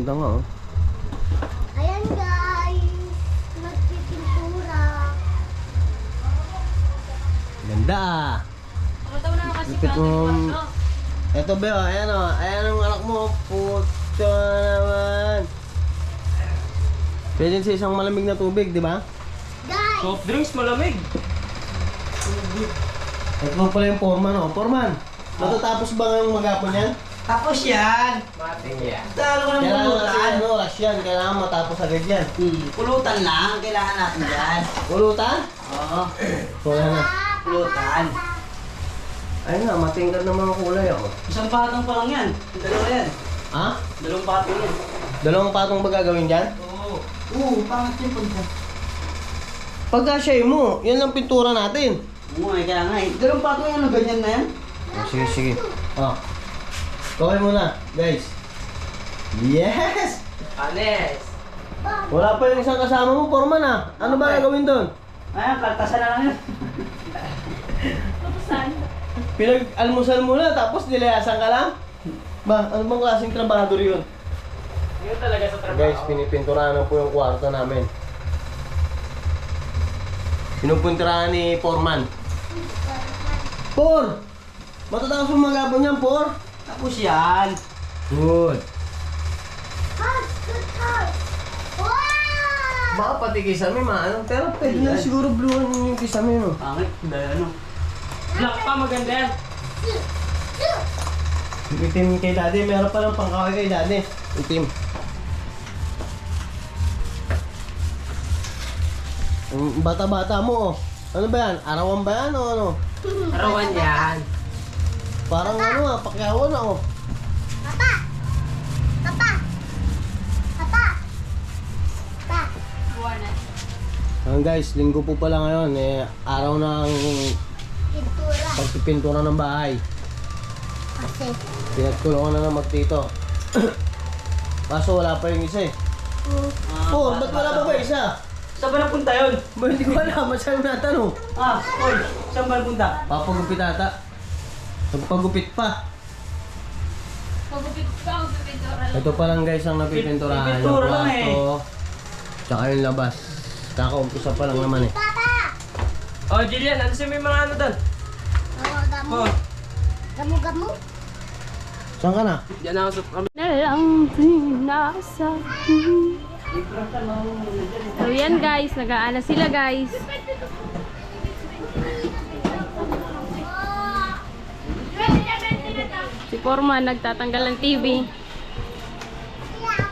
ganda nga oh. Ayan guys, magpipintura. Ganda ah. Mataw na kasi Lupit ka mo. kwarto. Eto be, oh, ayan oh. Ayan ang anak mo. Puto naman. Pwede sa isang malamig na tubig, di ba? Guys, Soft drinks malamig. Ito pala yung foreman oh. Foreman, matatapos ba ngayong maghapon yan? Tapos yan. Mating yan. Talo ko ng Kailangan kasi pulutan. ano, rush yan. Kailangan matapos agad yan. Hmm, pulutan lang. Kailangan natin yan. Pulutan? Oo. Wala na. Pulutan. Ayun nga, matingkad ng mga kulay oh. Isang patong pa lang yan. Dalawa yan. Ha? Dalawang patong yan. Dalawang patong ba gagawin dyan? Oo. Oo, pangit yung punta. Pagka-share mo, yan lang pintura natin. Oo, ay kaya nga eh. Dalawang patong yan, ano, ganyan na yan. Oh, sige, sige. Oh. Gawin mo na, guys. Yes! Anes. Wala pa yung isang kasama mo, Foreman ah. Ano ba gagawin doon? Ayan, kaltasan na lang yan. Tapusan. Pinag-almusal muna, tapos nilayasan ka lang? Ba, ano bang klaseng trabahador yun? Yun talaga sa trabaho. Guys, pinipinturahan na po yung kwarto namin. Pinupunturahan ni Foreman. Por! Matatapos mo maghapon yan, Por? Tapos yan. Good. house, good house. Wow! Baka pati kisame maano, pero pwede na siguro bluean yung kisame no. Pangit. Dahil ano. Black pa maganda yan. Yung itim kay daddy, meron pa ng pangkaway kay daddy. Itim. Yung bata-bata mo oh. Ano ba yan? Arawan ba yan o ano? Arawan yan. Parang ano ah, pakyawan ah oh. Papa! Papa! Papa! Papa! Buwanan. Ayan guys, linggo po pala ngayon. Eh, araw ng Pintura. pagpipintura ng bahay. Kasi, Pinagtulungan na ng magtito. Kaso wala pa yung isa eh. Ah, Oh, ba't wala pa ba isa? Saan ba napunta yun? Ba, hindi ko alam. Masyado natanong. Ah, oy. Saan ba napunta? Papagupit ata. Nagpagupit pa. Pagupit ka, magpipintura lang. Ito pa lang guys ang napipinturahan. Yung Pipintura lang eh. kwarto. Tsaka yung labas. Kakaumpisa pa lang naman eh. Papa! Oh, Jillian, ano may mga ano doon? Oh, gamu. Oh, Gamu-gamu. Saan ka na? yan ako sa kami. Na lang sinasabi. So yan guys, nag-aana sila guys. Si Foreman nagtatanggal ng TV.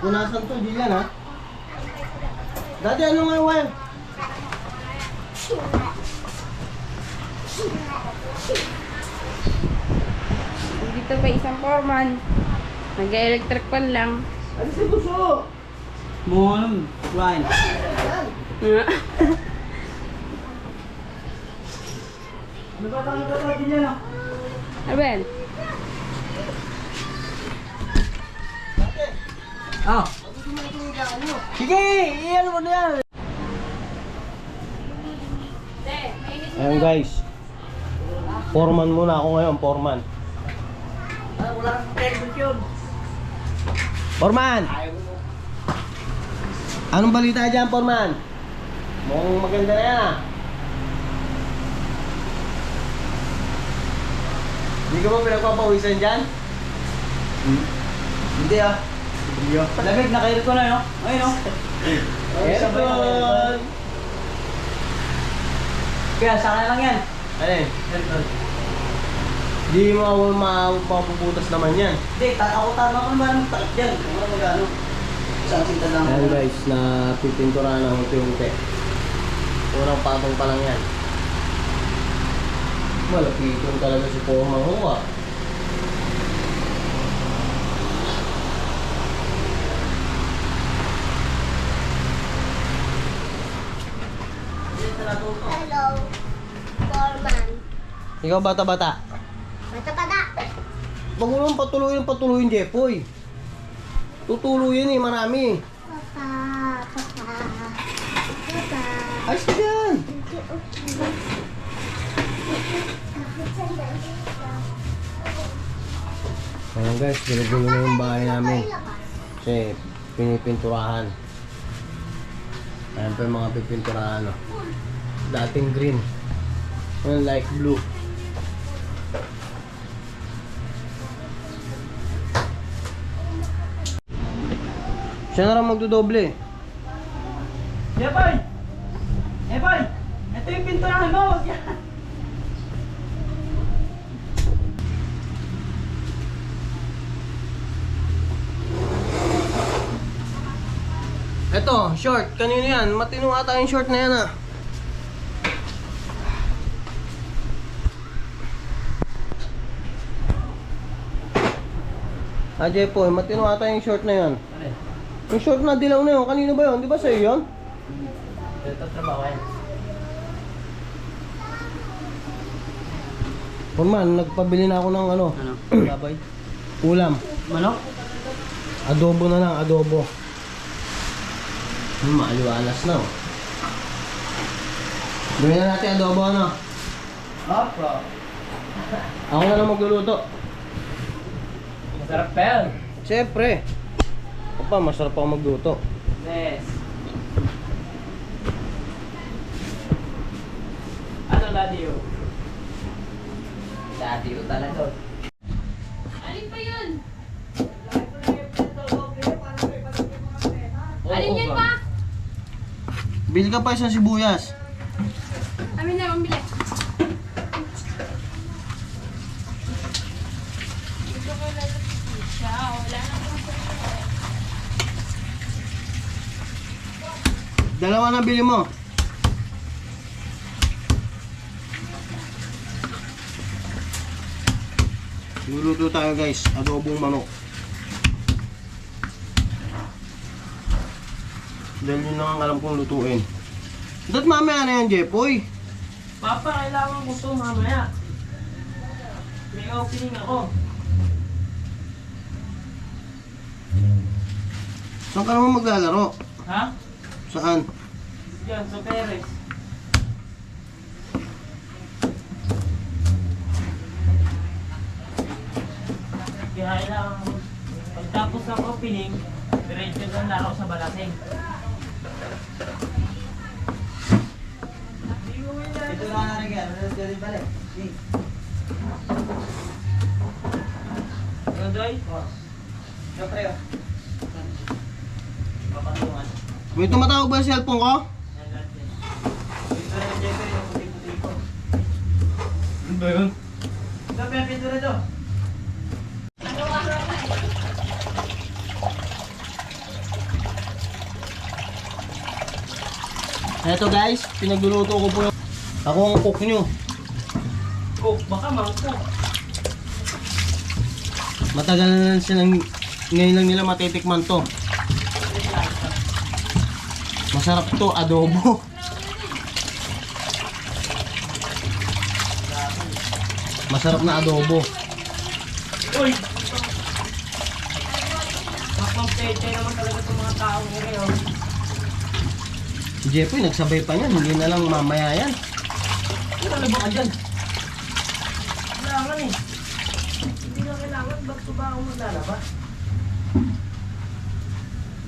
Punasan to, Jillian ha? Dati ano nga yung wire? Dito pa isang Foreman. Nag-electric pan lang. Ano si Buso? Mo ano, Ryan. Ano ba tayo din yan ah? Ano Ah, Sige! Iyan mo na yan! Ayan guys. Foreman muna ako ngayon, foreman. wala kang pregnant yun. Foreman! Anong balita dyan, Foreman? Mukhang maganda na yan ah. Hindi ka ba pinagpapawisan dyan? Hindi ah. Lamig, nakairot ko na yun. Ayun oh. Aircon! Kaya sa akin na lang yan. Ano eh? Aircon. Di mo mapapuputas naman yan. Hindi, ako tama ko naman ng takip yan. Kung ano mag-ano. Isang sinta lang. Ayan guys, na pipintura na unti-unti. Unang patong pa lang yan. Malapitin talaga si Poma ko Hello. Foreman. Ikaw bata-bata. Mata-pada. Huwag mo patuloyin patuloyin, Jepoy. Tutuluyin eh, marami. Papa. Papa. Papa. Ayos ka dyan. Ayan guys, gulo-gulo na yung bahay namin. Kasi pinipinturahan. Ayan pa yung mga pipinturahan. Oh. Dating green. Ngayon like blue. Siya na lang magdodoble. Eboy! Eboy! Ito yung pinturahan mo! Wag yan! Eto, short. Kanino yan? Matino ata yung short na yan ah. Ah, Jepo, matino ata yung short na yan. Yung short na dilaw na yun, kanino ba yun? Di ba sa'yo yun? Ito trabaho yan. Kunman, nagpabili na ako ng ano, Ano? Baboy? ulam. Manok? Adobo na lang, adobo. Hmm, maaliwalas na oh. Gawin na natin adobo ano. Opo. Ako na lang magluluto. Masarap pa yan. Siyempre. Opa, masarap ako magluto. Yes. Ano daddy yun? Daddy yun talaga. Alin pa yun? Alin yan pa? Bili ka pa isang sibuyas. Amin na, mambili. Ito ko lalapit siya. Wala na Dalawa na bili mo. Luluto tayo guys, adobong manok. Dahil yun lang ang alam kong lutuin. Dot mamaya na yan, Jepoy. Papa, kailangan ko to mamaya. May opening ako. Saan ka naman maglalaro? Ha? Saan? Yan, sa Perez. Kaya ko. Pagtapos ng opening, diretso ng laro sa Balaseng. Ito na na rin yan. Ano ka rin pala? Hey. Ano, Doy? Siyempre oh. May tumatawag ba yung cellphone ko? Ano ba yun? Ito, pinapintura. Eto guys, pinagluluto ko po. Ako ang cook nyo. Oh, baka mangko. Matagal na lang silang... Ngayon lang nila matitikman to. Masarap to, adobo. Masarap na adobo. Uy! Makmang peche naman talaga itong mga tao ngayon. Si Jeffoy nagsabay pa niyan, hindi na lang mamaya yan. Ano ba ka dyan? Kailangan eh. Hindi na kailangan. Ba't ba ako maglalaba?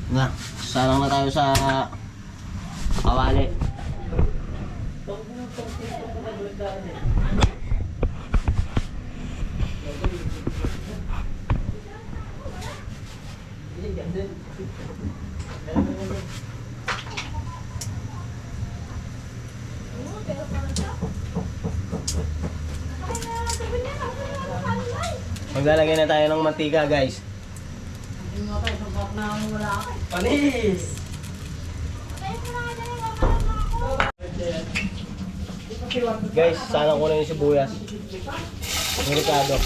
Na, sarang na tayo sa kawali. Maglalagay na tayo ng mantika guys. Panis! Guys, sana ko na yung sibuyas. Delikado.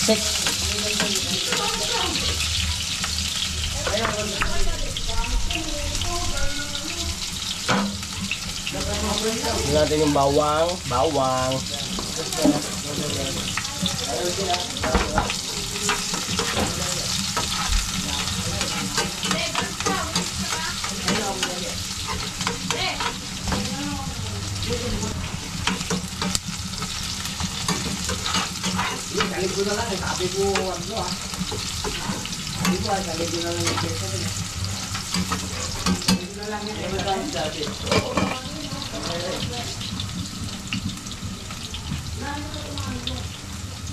Six. Tignan natin yung bawang, bawang. Kalibyo na lang, sabi ko ano ah. Sabi ko ay kalibyo na lang yung pesa.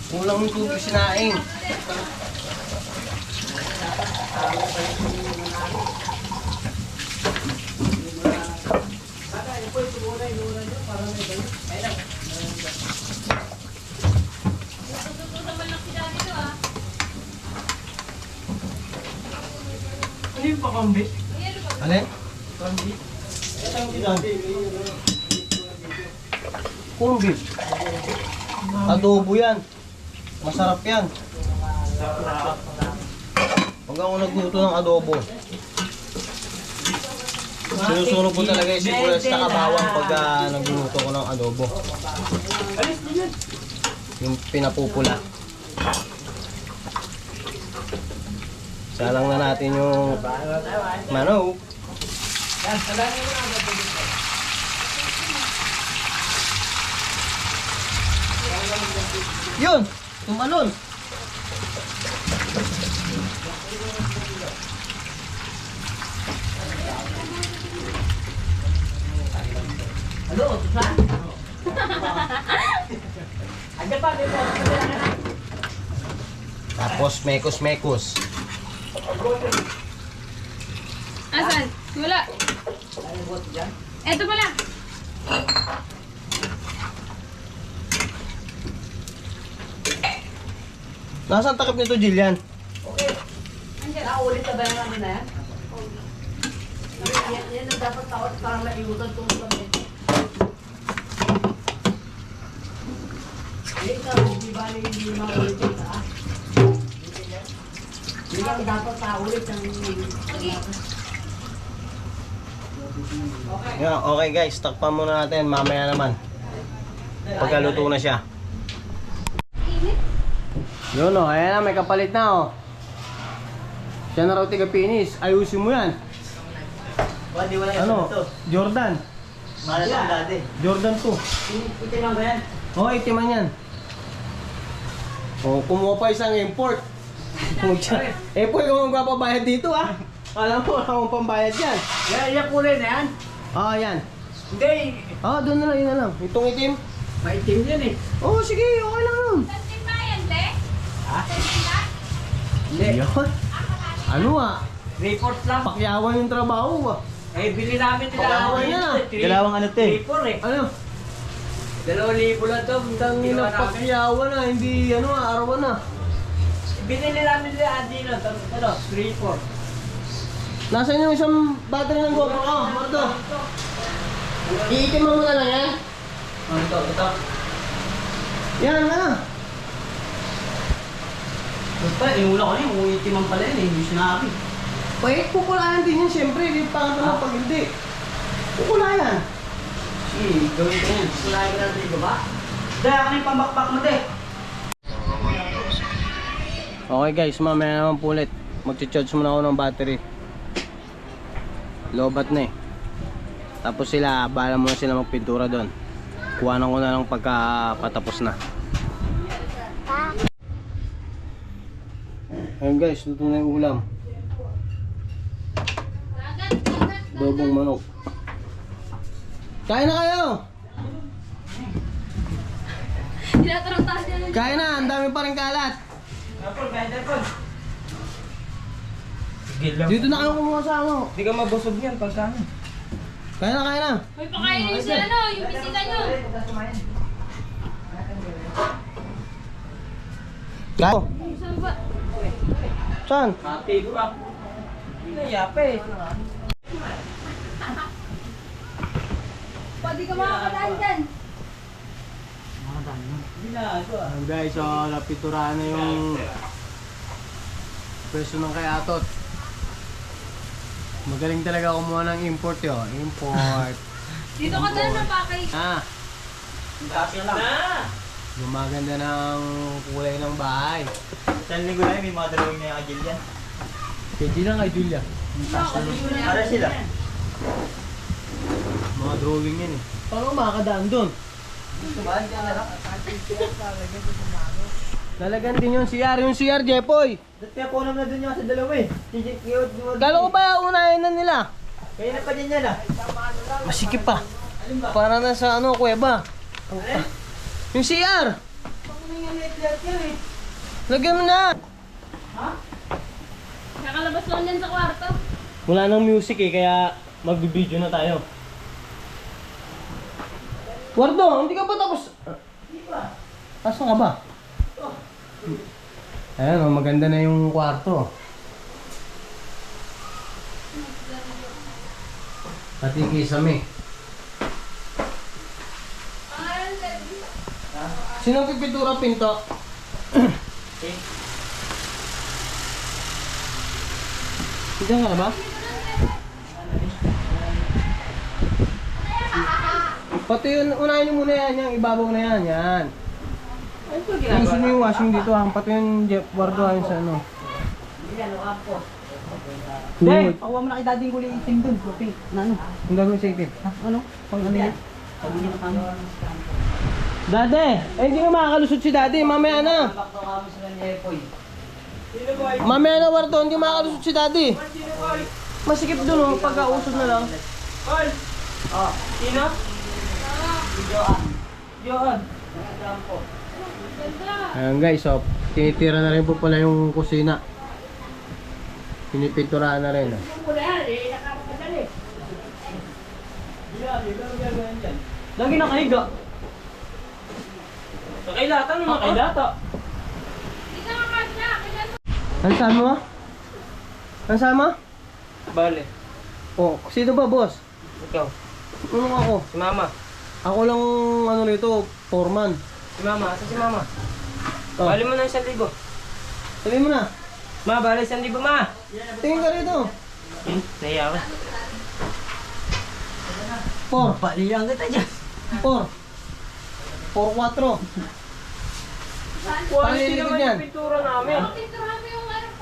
Kulang yung tubig sinaing. Ano yung pakambit? Alin? Corn beef. Adobo yan. Masarap yan. Huwag ako nagluto ng adobo. Sinusunod ko talaga yung sibuyas sa kabawang pag ah, nagluluto ko ng adobo. Yung pinapupula. Salang na natin yung manok. Yan, salangin mo na. Yun! Tumalon! Ano, Tusan? Andiyan pa, dito. Tapos mekos-mekos. Asan? Wala. Eto pala. Nasaan takip nito, Jillian? Okay. Ah, ulit na ba yung ano na yan? Yan, yan ang dapat tawad para maiutan itong ulam nito. Eh, ikaw, hindi ba rin hindi maulit yun, ah? Hindi lang dapat naulit ang... Yeah, okay guys, takpan muna natin. Mamaya naman. Pagkaluto na siya. Yun o, ayan na, may kapalit na o. Siya na raw tiga pinis. Ayusin mo yan. Wala, di wala yung Ano? ito. Jordan. Malas ang dati. Jordan 2. Ito lang ba yan? Oo, oh, itiman yan. Oh, kumuha pa isang import. Eh, po, ikaw ang magpapabayad dito ah. Alam mo, wala akong pambayad yan. Yan, yan kulay na yan. Ah, yan. Hindi, Ah, doon na lang, yun na lang. Itong itim. maitim yan eh. Oo, oh, sige, okay lang yun. Ha? Hindi, Yun. Ano ah, report lang. pakyawan yung trabaho ah. Eh, bili namin nila. Pakawan yan, ah. Dalawang ano to eh. Report eh. Ano? Dalawang libo lang to. Tangin na pakyawan ah, hindi ano ah, arawan ah. Binili namin nila Adino. Tapos ano, report. Nasaan yung isang battery ng GoPro ko, Marto? Iitiman mo na lang yan. Ano ito? Yan pa, yung una ko na yung itiman pala yun eh. Hindi sinabi. Pwede kukulayan din yan, siyempre. Hindi pa ka naman pag hindi. Kukulayan. Sige, gawin ko yan. Kulahin ko natin yung baba. Dahil ka na yung pambakbak mo de. Okay guys, mamaya naman po ulit. Magcha-charge muna ako ng battery. Lobat na eh. Tapos sila, bahala muna sila magpintura doon. Kuhanan ko na lang pagka patapos na. Ayun guys, luto na yung ulam. Dobong manok. Kain na kayo! Kain na, ang dami pa rin kalat. Apple, ganda Apple. Dito na kayo kumuha sa ano. Hindi ka mabusog yan pagka ano. Kain na, kain na. May pakainin yung sila, no? Yung bisita nyo. Kain. Saan ba? Saan? Hati pa. Hindi na yape eh. Pwede ka makakadaan dyan. Hindi na ako ah. Ayun guys, so napiturahan na yung presyo ng kay Atot. Magaling talaga kumuha ng import yun. Import. Dito ka dyan na pakay. ah, yan lang. Na! gumaganda ng kulay ng bahay. Isang linggo na yun, may mga dalawang na yung agil yan. Pwede lang kay Julia. Para sila. Mga drawing yan eh. Paano makakadaan doon? Ba? Diyan na lang. Lalagan din yung CR. Yung CR, Jepoy. Dati kaya po naman na dun yung sa dalawa eh. Kala ko ba unahin na nila? Kaya na pa din yan ah. Masikip pa. Para na sa ano, kuweba. Yung CR. Lagyan mo na. Nakalabas lang yan sa kwarto. Wala nang music eh, kaya magbibideo na tayo. Wardo, hindi ka ba tapos? Hindi pa. Asa ka ba? Ayan, oh, maganda na yung kwarto. Pati kisame. Sino ang pipintura pinto? Diyan ka na ba? Pati yun, unahin niyo muna yan, yung ibabaw na yan, yan. Ano Yung ginagawa? gusto niyo yung washing dito ha, pati yung Jeff Wardo ayun sa ano. Deng, Yung, pakuha mo na kay daddy yung kulay itim dun. Pink. Na ano? yung gagawin sa itim. Ha? Ano? Pang ano yan? Pag hindi na kami. Dade, eh hindi ka makakalusot si daddy, mamaya na. Mamaya na Wardo, hindi makakalusot si daddy. Masikip dun oh, pagkausod na lang. Oh. Sino? Joan. Johan. Ayan guys, so tinitira na rin po pala yung kusina. Pinipinturahan na rin. ah. Lagi nakahiga. Nakailata naman Nakailata. Ano sama mo? Ano sama? Bale. Oh, sino ba boss? Ikaw. Ano ako? Si mama. Ako lang ano nito, foreman. Si mama. Asa si mama? Oh. Bali mo na isang libo. Sabihin mo na. Ma, bali isang libo ma. Tingin ka rito. Hmm, naiya ako. Four. Paliyang kita dyan. Four. Four, quatro. Palilikod yan. pintura namin.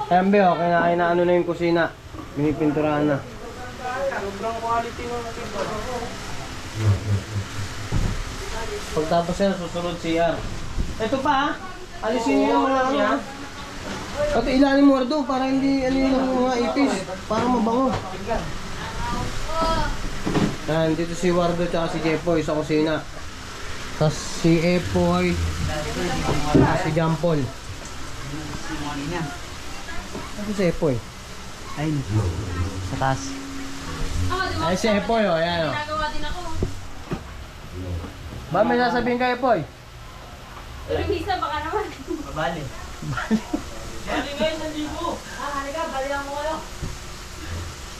Ayan be, okay na, ay na ano na yung kusina. Pinipinturahan na. Sobrang quality ng pintura. Pagtapos yan, susunod CR. Ito pa ha. Alisin niyo yung mga ano ha. Pati ilalim mo ito para hindi ano yung mga ipis. Para mabango. Yan, dito si Wardo at si Jepoy sa kusina. Tapos si Epoy. at Si Jampol. Ito si Epoy. Ayun. Sa taas. Ay si Epoy oh, ayan oh. Nagawa din ako. Ba may sasabihin ka Epoy? Yung isa baka naman. Bali.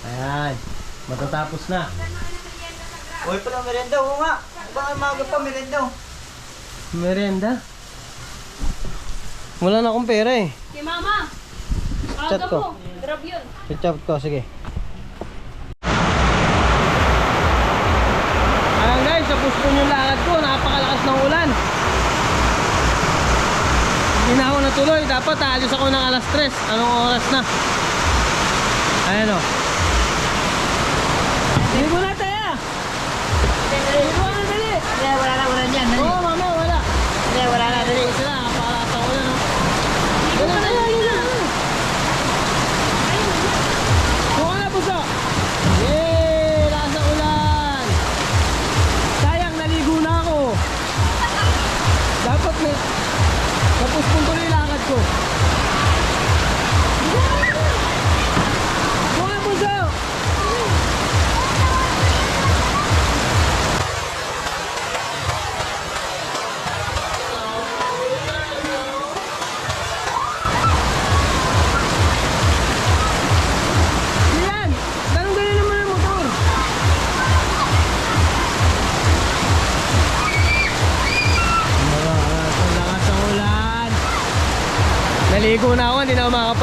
Ayan. Matatapos na. Uy, pala merenda. Oo nga. Baka maga pa merenda. Merenda. Wala na akong pera eh. Si mama. Chat ko. mo. Grab yun. Chat ko, sige. Ayan guys, tapos po yung lakad ko. Ng ulan. Hindi na ako natuloy. Dapat alis ako ng alas 3. Anong oras na? Ayan o. Hindi ko na tayo. Hindi ko na dali. Wala na, wala niyan. Oo, Tapos kung tuloy yung lakad ko.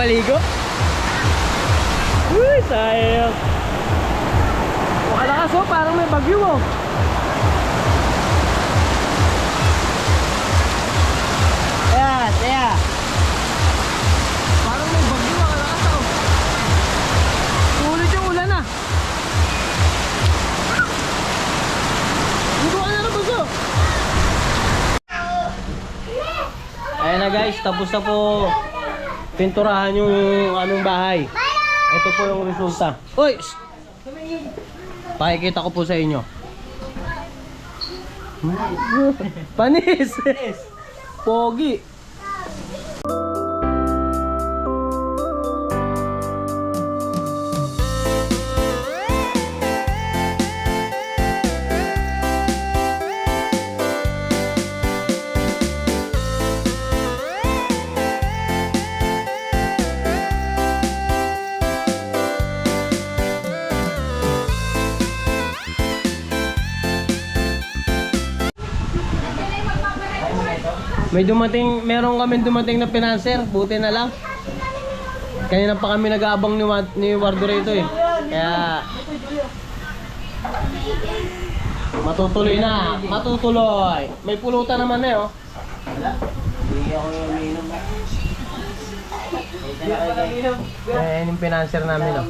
Makakapaligo. Uy, sayang. Makalakas oh, parang may bagyo oh. Ayan, ayan. Parang may bagyo, makalakas oh. Sulit yung ulan ah. Ligo ka na rin, buso. Ayan na guys, tapos na po pinturahan yung aming bahay. Ito po yung resulta. Uy! Pakikita ko po sa inyo. Panis! Pogi! May dumating, meron kami dumating na financer, buti na lang. Kanina pa kami nag-aabang ni, ni Wardo rito eh. Kaya matutuloy na, matutuloy. May pulutan naman eh oh. Umiinom. Eh, yung financer namin oh.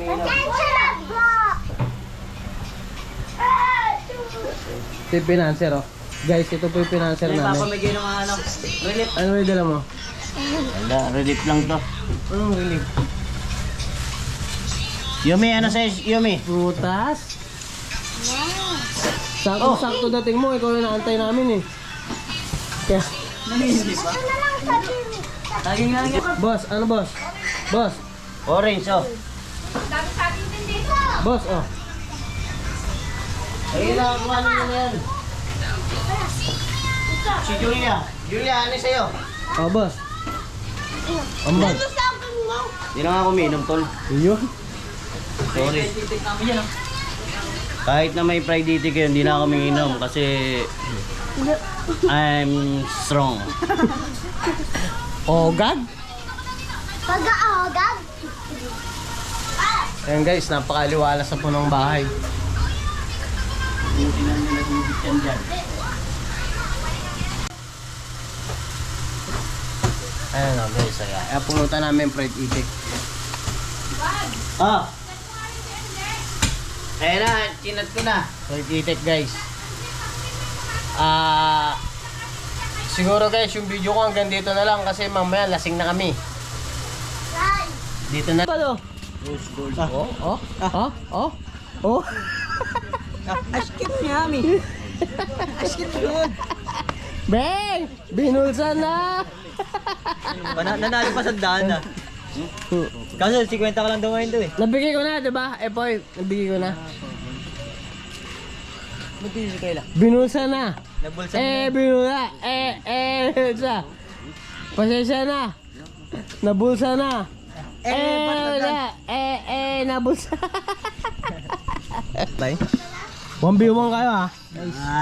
Ito yung financer oh. Guys, ito po yung financer Ay, namin. papamigay ng ano. Relief. Ano may dala mo? Wala, relief lang to. Anong relief? Yumi, ano sa'yo, Yumi? Prutas? Sakto-sakto dating mo, ikaw yung naantay namin eh. Kaya, Nangihinip ba? Ano lang? Laging lang yun. boss, ano boss? Boss, Orange, oh. boss, oh. Ayun na, kuha nyo na yan. Si Julia. Julia, ano sa'yo? Oh, boss. Ambag. Hindi na nga ako umiinom, tol. Iyo. Sorry. Kahit na may pride kayo, hindi na ako umiinom kasi I'm strong. Oh, gag. Pag-aagag? Ayan guys, napakaliwalas sa punong bahay. Buti na nila tubig yan dyan. Ayan o guys, ayan. Ayan, pulutan namin fried itik. Ah! Ayan na, chinat ko na. Fried itik guys. Ah... siguro guys, yung video ko hanggang dito na lang kasi mamaya lasing na kami. Dito na. Palo. Rose gold. Oh, oh, oh, oh, oh. Askit niya, mi. Askit yun. Beng! Binulsan na! Nanalo pa sa daan ah. Kaso 50 ka lang daw ngayon doon eh. Nabigay ko na, di ba? Eh, boy, nabigay ko na. Buti si Kayla. Binulsa na. Nabulsa Eh, binula. Eh, eh, binulsa. Pasensya na. Nabulsa na. Eh, wala. Eh, eh, nabulsa. Tay. 1v1 kayo ha.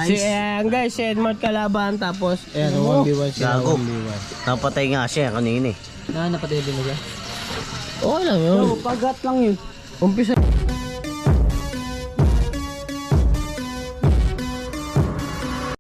Si, eh, guys, si Edmart kalaban tapos, eh, 1v1 sila. Gago. 1v1. Napatay nga siya kanina eh. Na, napatay din mo siya? Okay lang yun. Pagat lang yun. Umpisa.